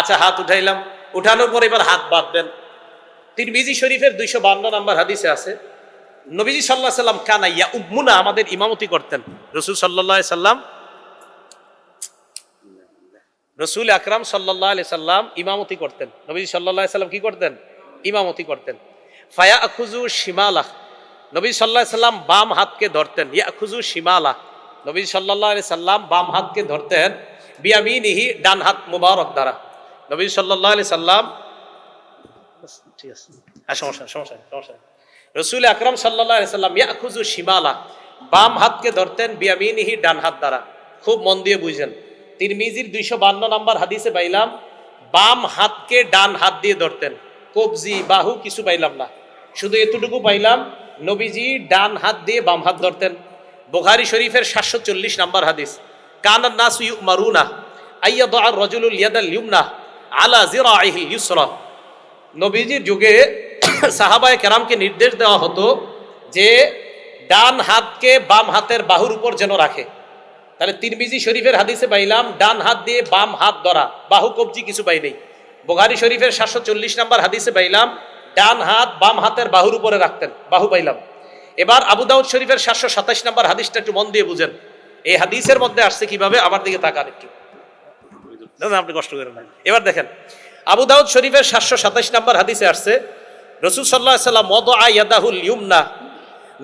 আচ্ছা হাত উঠাইলাম। উঠানোর পর এবার হাত বাঁধবেন তিরমিজি শরীফের দুইশো বান্ন নাম্বার হাদিসে আছে, নবীজি সাল্লাহ সাল্লাম কানা ইয়া উম্মুনা আমাদের ইমামতি করতেন। রসুল সাল্লাহ সাল্লাম, রসুল আকরাম সাল্লাহ আলি সাল্লাম ইমামতি করতেন। নবীজি সাল্লাহ সাল্লাম কি করতেন? ইমামতি করতেন। ফায়া আখুজু শিমালাহ নবী সাল্লাহ সাল্লাম বাম হাতকে ধরতেন। ইয়া আখুজু শিমালাহ নবী সাল্লাহ আলি সাল্লাম বাম হাতকে ধরতেন, বিয়ামিনিহি ডান হাত মুবারক দ্বারা। নবী সাল্লাহ আলি সাল্লাম ঠিক আছে। হ্যাঁ সমস্যা সমস্যা সমস্যা রসুল আকরাম সাল্লাহ আলি সাল্লাম ইয়া আখুজু শিমালা বাম হাতকে ধরতেন বিয়ামিনিহি ডান হাত দ্বারা। খুব মন দিয়ে বুঝেন। তিরমিজির দুইশো বান্ন নম্বর হাদিসে পাইলাম বাম হাতকে ডান হাত দিয়ে ধরতেন। কবজি বাহু কিছু পাইলাম না। শুধু এতটুকু পাইলাম নবীজি ডান হাত দিয়ে বাম হাত ধরতেন। বুখারি শরীফের সাতশো চল্লিশ নাম্বার হাদিস কানান নাসু মারুনা আইয়া দোয়ার রজুলুল ইয়াদাল ইউমনা আলা জিরাইহিল ইউসরা। নবীজির যুগে সাহাবায় কেরামকে নির্দেশ দেওয়া হতো যে ডান হাতকে বাম হাতের বাহুর উপর যেন রাখে। তাহলে তিরমিজি শরীফের হাদিসে পাইলাম, ডান হাত দিয়ে বাম হাত ধরা, বাহু, কবজি কিছু পাই নেই। বোগারি শরীফের সাতশো চল্লিশ নাম্বার হাদিসে পাইলাম, ডান হাত বাম হাতের বাহুর উপরে রাখতেন, বাহু পাইলাম। এবার আবু দাউদ শরীফের সাতশো সাতাশ নাম্বার হাদিসটা একটু মন দিয়ে বুঝেন। এই হাদিসের মধ্যে আসছে কীভাবে? আমার দিকে তাকান একটু। না, আপনি কষ্ট করেন এবার দেখেন আবু দাউদ শরীফের সাতশো সাতাশ নাম্বার হাদিসে আসছে রসুল সাল্লাহ সাল্লাম মদ আয়াদাহুল ইউমনা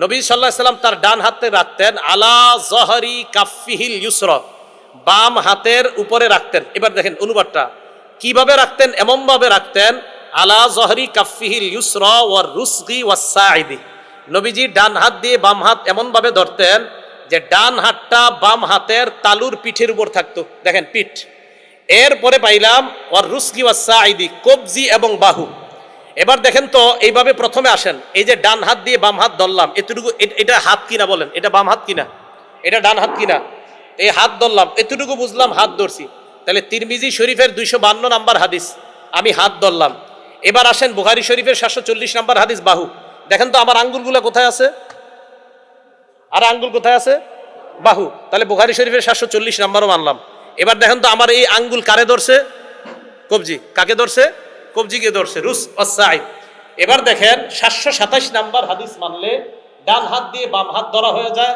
নবী সাল্লাহ সাল্লাম তার ডান হাতে রাখতেন আলা জহরি কাফিহিল ইউসর। বাম হাতের উপরে রাখতেন। এবার দেখেন অনুবাদটা কীভাবে রাখতেন এমনভাবে রাখতেন আলা জহরি কাফিহিল ইউসর ওয়ার রুসগি ওয়াসাইদি নবীজি ডান হাত দিয়ে বাম হাত এমনভাবে ধরতেন যে ডান হাতটা বাম হাতের তালুর পিঠের উপর থাকতো। দেখেন পিঠ। এরপরে পাইলাম, ওয়ার রুসকি ওয়াসাইদি কবজি এবং বাহু। এবার দেখেন তো, এইভাবে প্রথমে আসেন। এই যে ডান হাত দিয়ে বাম হাত ধরলাম, এতটুকু এটা হাত কিনা বলেন? এটা বাম হাত কিনা? এটা ডান হাত কিনা? এই হাত ধরলাম, এতটুকু বুঝলাম হাত ধরছি। তাহলে তিরমিজি শরীফের দুইশো বান্ন নাম্বার হাদিস, আমি হাত ধরলাম। এবার আসেন বুখারি শরীফের সাতশো চল্লিশ নাম্বার হাদিস, বাহু। দেখেন তো, আমার আঙ্গুলগুলো কোথায় আছে? আর আঙ্গুল কোথায় আছে? বাহু। তাহলে বুখারি শরীফের সাতশো চল্লিশ নাম্বারও মানলাম। এবার দেখেন তো আমার এই আঙ্গুল কারে ধরছে? কবজি। কাকে ধরছে? কবজিকে ধরছে। রুস অসাই এবার দেখেন, সাতশো সাতাশ নাম্বার হাদিস মানলে ডান হাত দিয়ে বাম হাত ধরা হয়ে যায়।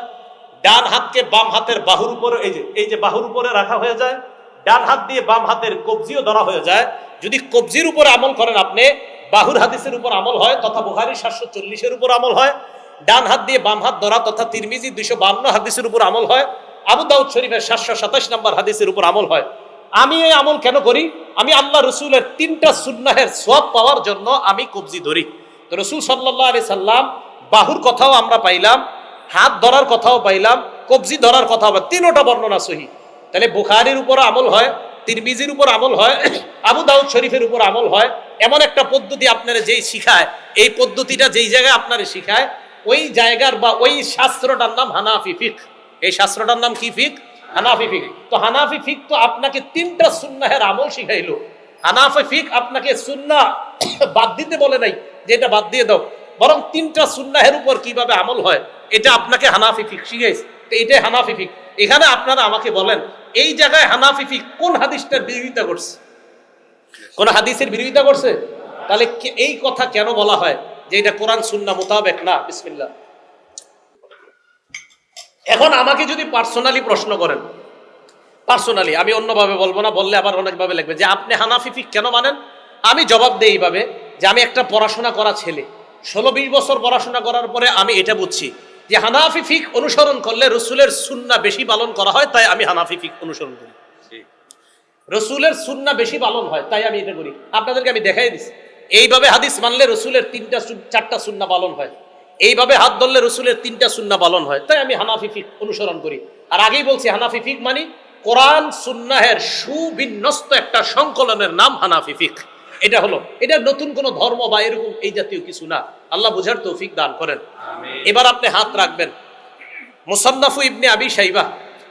ডান হাতকে বাম হাতের বাহুর উপরে এই যে এই যে বাহুর উপরে রাখা হয়ে যায়। ডান হাত দিয়ে বাম হাতের কবজিও ধরা হয়ে যায়। যদি কবজির উপর আমল করেন আপনি, বাহুর হাদিসের উপর আমল হয়, তথা বুখারি সাতশো চল্লিশের উপর আমল হয়। ডান হাত দিয়ে বাম হাত ধরা তথা তিরমিজি দুইশো বান্ন হাদিসের উপর আমল হয়। আবু দাউদ শরীফের সাতশো সাতাশ নম্বর হাদিসের উপর আমল হয়। আমি এই আমল কেন করি? আমি আল্লাহ রসুলের তিনটা সুন্নাহের সব পাওয়ার জন্য আমি কবজি ধরি। তো রসুল সাল্লাহ আলি সাল্লাম বাহুর কথাও আমরা পাইলাম, হাত ধরার কথাও পাইলাম, কবজি ধরার পাই তিনোটা বর্ণনা সহি। তাহলে বুখারির উপর আমল হয়, তিরমিজির উপর আমল হয়, আবু দাউদ শরীফের উপর আমল হয়। এমন একটা পদ্ধতি আপনারা যেই শিখায়, এই পদ্ধতিটা যেই জায়গায় আপনারা শিখায়, ওই জায়গার বা ওই শাস্ত্রটার নাম হানাফি ফিক এই শাস্ত্রটার নাম কি ফিক? হানাফি ফিক। তো হানাফি ফিক তো আপনাকে তিনটা সুন্নাহের আমল শিখাইলো। হানাফি ফিক আপনাকে সুন্না বাদ দিতে বলে নাই, যে এটা বাদ দিয়ে দাও। বরং তিনটা সুন্নাহের উপর কীভাবে আমল হয়, এটা আপনাকে হানাফি ফিক শিখাইছে। তো এটাই হানাফি ফিক। এখানে আপনারা আমাকে বলেন, এই জায়গায় হানাফি ফিক কোন হাদিসটার বিরোধিতা করছে? কোন হাদিসের বিরোধিতা করছে? তাহলে এই কথা কেন বলা হয় যে এটা কোরআন সুন্না মোতাবেক না? বিসমিল্লাহ। এখন আমাকে যদি পার্সোনালি প্রশ্ন করেন পার্সোনালি আমি অন্যভাবে বলব না বললে আবার অনেকভাবে লাগবে যে আপনি হানাফি ফিক কেন মানেন? আমি জবাব দেই এইভাবে যে আমি একটা পড়াশোনা করা ছেলে। ষোলো বিশ বছর পড়াশোনা করার পরে আমি এটা বুঝছি যে হানাফি ফিক অনুসরণ করলে রসুলের সুন্না বেশি পালন করা হয় তাই আমি হানাফি ফিক অনুসরণ করি। রসুলের সুন্না বেশি পালন হয় তাই আমি এটা করি। আপনাদেরকে আমি দেখাই দিচ্ছি এইভাবে হাদিস মানলে রসুলের তিনটা চারটা সুন্না পালন হয়। এইভাবে হাত ধরলে রসুলের তিনটা সুন্না পালন হয়। তাই আমি হানাফি ফিক অনুসরণ করি। আর আগেই বলছি হানাফি ফিক মানি কোরআন সুন্নাহের সুবিন্যস্ত একটা সংকলনের নাম হানাফি ফিক। এটা হলো এটা নতুন কোনো ধর্ম বা এরকম এই জাতীয় কিছু না। আল্লাহ বুঝার তৌফিক দান করেন। এবার আপনি হাত রাখবেন। মুসান্নাফু ইবনে আবি সাইবা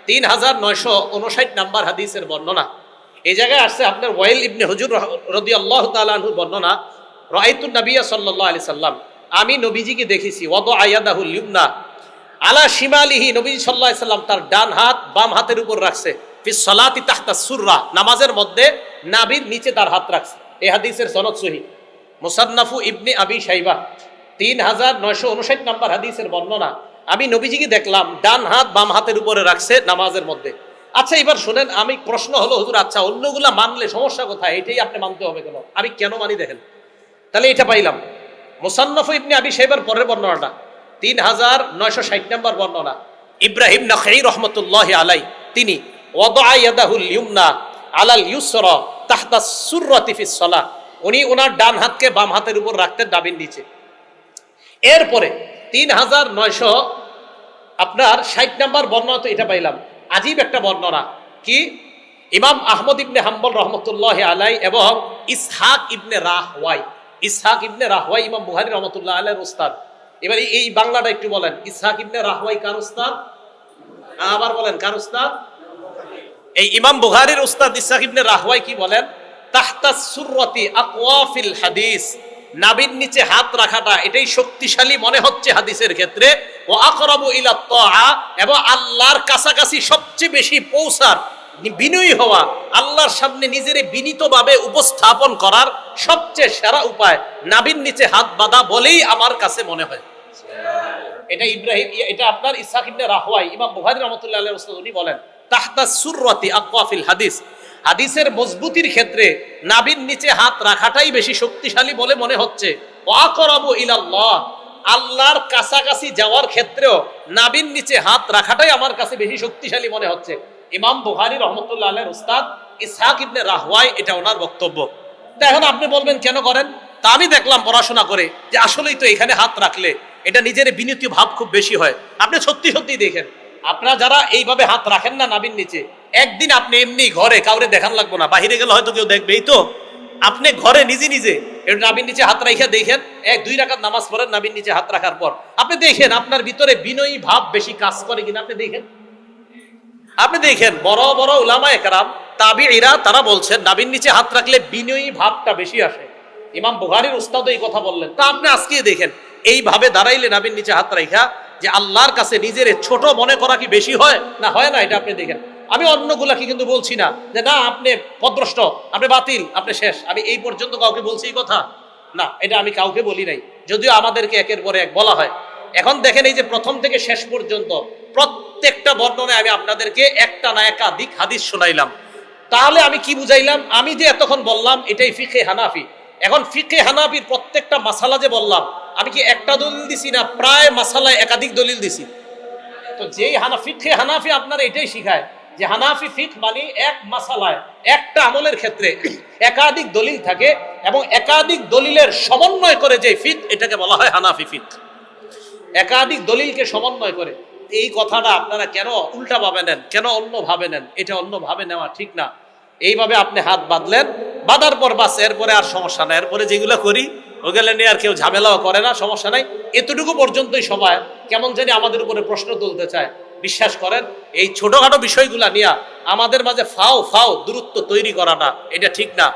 তিন হাজার নয়শো উনষাট নাম্বার হাদিসের বর্ণনা। এই জায়গায় আসছে আপনার ওয়াইল ইবনে হুজুর রদি আল্লাহ তালুর বর্ণনা। রাইতুন নবিয়া সাল্লাহ আলি সাল্লাম। আমি নবীজিকে দেখেছি ওদ আয়াদাহুল ইউমনা আলা শিমালিহি নবীজি সাল্লাহ সাল্লাম তার ডান হাত বাম হাতের উপর রাখছে। তাহতা সুররা, নামাজের মধ্যে নাবির নিচে তার হাত রাখছে। এ হাদিসের সনদ সহি। মুসান্নাফু ইবনে আবি সাইবা তিন হাজার নয়শো উনষাট নাম্বার হাদিসের বর্ণনা। আমি নবীজিকে দেখলাম, ডান হাত বাম হাতের উপরে রাখছে নামাজের মধ্যে। আচ্ছা এবার শোনেন, আমি প্রশ্ন হলো, হুজুর আচ্ছা অন্যগুলা মানলে সমস্যা কোথায়? এটাই আপনি মানতে হবে কেন? আমি কেন মানি দেখেন? তাহলে এটা পাইলাম। মুসান্নফ ইবনে আবি সাহেবের পরের বর্ণনাটা। তিন হাজার নয়শো ষাট নম্বর বর্ণনা। ইব্রাহিম নখাই রহমতুল্লাহ আলাই তিনি ওয়াদা ইয়াদাহুল ইউমনা আলাল ইউসরা তাহতা সুররাতি ফিস সালাহ। উনি ওনার ডান হাতকে বাম হাতের উপর রাখতেন ডাবির নিচে এরপরে তিন হাজার নয়শো আপনার ষাট নাম্বার বর্ণনা তো এটা পাইলাম। আজীব একটা বর্ণনা। কি? ইমাম আহমদ ইবনে হাম্বল রহমতুল্লাহ আলাই এবং Ishaq ibn রাহওয়াই। Ishaq ibn Rahwayh, ইমাম বুহারি রহমতুল্লাহ আলাইয়ের উস্তাদ এবার এই- বাংলাটা একটু বলেন। ইসহাক ইবনে রাহওয়াই কার উস্তাদ আবার বলেন, কার উস্তাদ এই ইমাম বুখারীর উস্তাদ ইসহাক ইবনে রাহওয়াই কি বলেন? তাহতা সুররতি আকওয়াফিল হাদিস। নাবির নিচে হাত রাখাটা, এটাই শক্তিশালী মনে হচ্ছে হাদিসের ক্ষেত্রে। ও আকরাবু ইলা তাআ এবং আল্লাহর কাছাকাছি সবচেয়ে বেশি পৌঁছার বিনয়ী হওয়া, আল্লাহর সামনে নিজের বিনীতভাবে উপস্থাপন করার সবচেয়ে সেরা উপায় নাবির নিচে হাত বাঁধা বলেই আমার কাছে মনে হয়। এটা ইব্রাহিম, এটা আপনার ইসহাক ইবনে রাহওয়াই ইমাম বুখারী রাহমাতুল্লাহ আলাইহি ওয়াসাল্লাম উনি বলেন, তাহতা সুররাতি আকওয়াফিল হাদিস। হাদিসের মজবুতির ক্ষেত্রে নাবির নিচে হাত রাখাটাই বেশি শক্তিশালী বলে মনে হচ্ছে। ওয়াকরাবু ইলাল্লাহ, আল্লাহর কাছাকাছি যাওয়ার ক্ষেত্রেও নাবির নিচে হাত রাখাটাই আমার কাছে বেশি শক্তিশালী মনে হচ্ছে। ইমাম বুখারী রহমতুল্লাহ আলাইহির উস্তাদ ইসহাক ইবনে রাহওয়াই এটা ওনার বক্তব্য। এখন আপনি বলবেন, কেন করেন? তা আমি দেখলাম পড়াশোনা করে যে আসলেই তো এখানে হাত রাখলে এটা নিজের বিনীত ভাব খুব বেশি হয়। আপনি সত্যি সত্যি দেখেন, আপনারা যারা এইভাবে হাত রাখেন না নাবির নিচে, একদিন আপনি এমনি ঘরে কাউরে দেখান লাগবো না, বাহিরে গেলে হয়তো কেউ দেখবেই তো। আপনি ঘরে নিজে নিজে একটু নাবির নিচে হাত রাখা দেখেন, এক, দুই রাখাত নামাজ পড়েন নাবির নিচে হাত রাখার পর। আপনি দেখেন, আপনার ভিতরে বিনয়ী ভাব বেশি কাজ করে কিনা, আপনি দেখেন? আপনি দেখেন, বড় বড় উলামা একরাম তাবিঈরা তারা বলছেন, নাবির নিচে হাত রাখলে বিনয়ী ভাবটা বেশি আসে। ইমাম বুখারীর উস্তাদ এই কথা বললেন। তা আপনি আজকে দেখেন, এইভাবে দাঁড়াইলে নাবির নিচে হাত রাখা যে আল্লাহর কাছে নিজের ছোট মনে করা কি বেশি হয়? না হয় না, এটা আপনি দেখেন। আমি অন্যগুলাকে কিন্তু বলছি না যে, না, আপনি পদ্রষ্ট আপনি বাতিল, আপনি শেষ, আমি এই পর্যন্ত কাউকে বলছি এই কথা। না, এটা আমি কাউকে বলি নাই, যদিও আমাদেরকে একের পরে এক বলা হয়। এখন দেখেন এই যে প্রথম থেকে শেষ পর্যন্ত প্রত্যেকটা বর্ণনে আমি আপনাদেরকে একটা না একাধিক হাদিস শোনাইলাম। তাহলে আমি কি বুঝাইলাম? আমি যে এতক্ষণ বললাম, এটাই ফিকে হানাফি। এখন ফিকে হানাফির প্রত্যেকটা মাসালা যে বললাম, আমি কি একটা দলিল দিছি না প্রায় মাসালায় একাধিক দলিল দিছি? তো যেই হানা ফিকে হানাফি আপনারা এটাই শিখায় যে হানাফি ফিক মানে এক মাসালায়, একটা আমলের ক্ষেত্রে একাধিক দলিল থাকে এবং একাধিক দলিলের সমন্বয় করে যে ফিক, এটাকে বলা হয় হানাফি ফিক। একাধিক দলিলকে সমন্বয় করে। এই কথাটা আপনারা কেন উল্টা ভাবে নেন? কেন অন্য ভাবে নেন? এটা অন্য ভাবে নেওয়া ঠিক না। এইভাবে আপনি হাত বাঁধলেন, বাঁধার পর বাস, এরপরে আর সমস্যা নাই। এরপরে যেগুলো করি, ওগুলো নিয়ে আর কেউ ঝামেলাও করে না, সমস্যা নাই। এতটুকু পর্যন্তই সবাই কেমন জানি আমাদের উপরে প্রশ্ন তুলতে চায়। বিশ্বাস করেন, এই ছোটখাটো বিষয়গুলা নিয়ে আমাদের মাঝে ফাও ফাও দূরত্ব তৈরি করাটা, এটা ঠিক না।